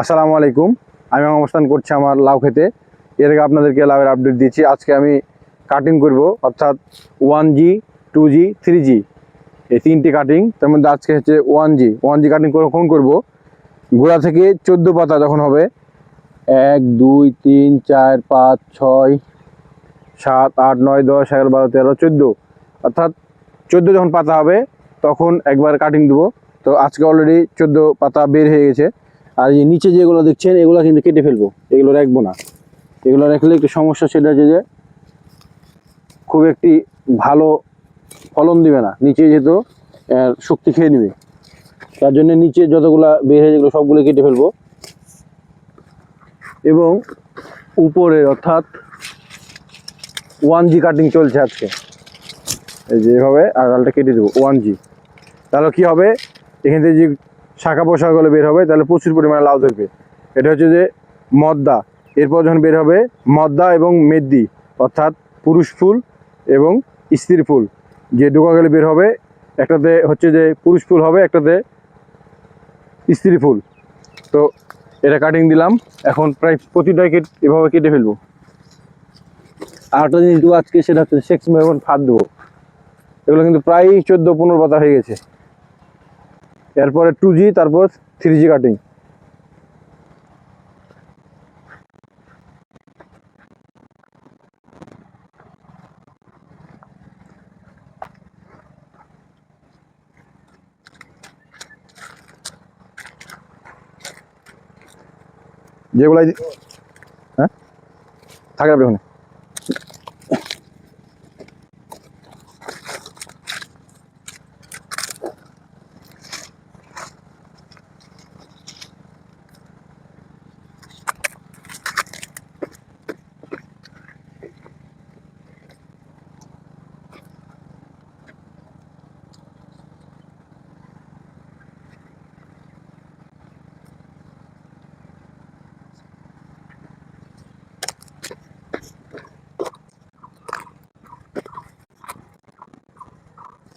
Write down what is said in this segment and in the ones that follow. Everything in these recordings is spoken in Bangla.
আসসালামু আলাইকুম। আমি অবস্থান করছি আমার লাউ খেতে। এর আগে আপনাদেরকে লাউয়ের আপডেট দিয়েছি। আজকে আমি কাটিং করব, অর্থাৎ one G two G three G এই তিনটি কাটিং তার মধ্যে আজকে হচ্ছে one G one G cutting কখন করব? গোড়া থেকে চোদ্দ পাতা যখন হবে, এক, দুই, তিন, চার, পাঁচ, ছয়, সাত, আট, নয়, দশ, এগারো, বারো, তেরো, চোদ্দ। অর্থাৎ চোদ্দ যখন পাতা হবে, তখন একবার কাটিং দেবো। তো আজকে অলরেডি চোদ্দ পাতা বের হয়ে গেছে। আর এই নিচে যেগুলো দেখছেন, এগুলো কিন্তু কেটে ফেলব। এগুলো রাখব না। এগুলো রাখলে একটু সমস্যা সেটা হচ্ছে যে, খুব একটি ভালো ফলন দিবে না। নিচে যেহেতু শক্তি খেয়ে নেবে। তার জন্য নিচে যতগুলা বের হয়ে যেগুলো সবগুলো কেটে ফেলব। এবং উপরে অর্থাৎ ওয়ান জি কাটিং চলছে আজকে। এই যে এভাবে আগালটা কেটে দেবো ওয়ান জি তাহলে কী হবে? এখান থেকে যে শাখা পোশাকগুলো বের হবে, তাহলে প্রচুর পরিমাণে লাউ ধরবে। এটা হচ্ছে যে মদ্দা। এরপর যখন বের হবে, মদ্দা এবং মেদ্দি, অর্থাৎ পুরুষ ফুল এবং স্ত্রী ফুল। যে ডোকা গেলে বের হবে, একটাতে হচ্ছে যে পুরুষ ফুল হবে, একটাতে স্ত্রী ফুল। তো এটা কাটিং দিলাম। এখন প্রায় প্রতিটাই কেটে এভাবে কেটে ফেলব। আর একটা জিনিস দেবো আজকে, সেটা হচ্ছে সেক্স মেমন ফাঁদ দেবো। এগুলো কিন্তু প্রায় চোদ্দ পনেরো পাতা হয়ে গেছে। এরপরে টু জি তারপর থ্রি জি কাটিং যেগুলো হ্যাঁ? থাকে আপনি ওখানে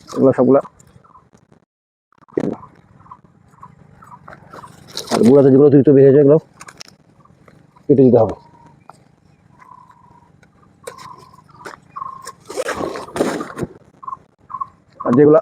এগুলো সবগুলা। আর গুঁড়াতে যেগুলো অতিরিক্ত যায় এগুলো কেটে দিতে হবে। আর যেগুলা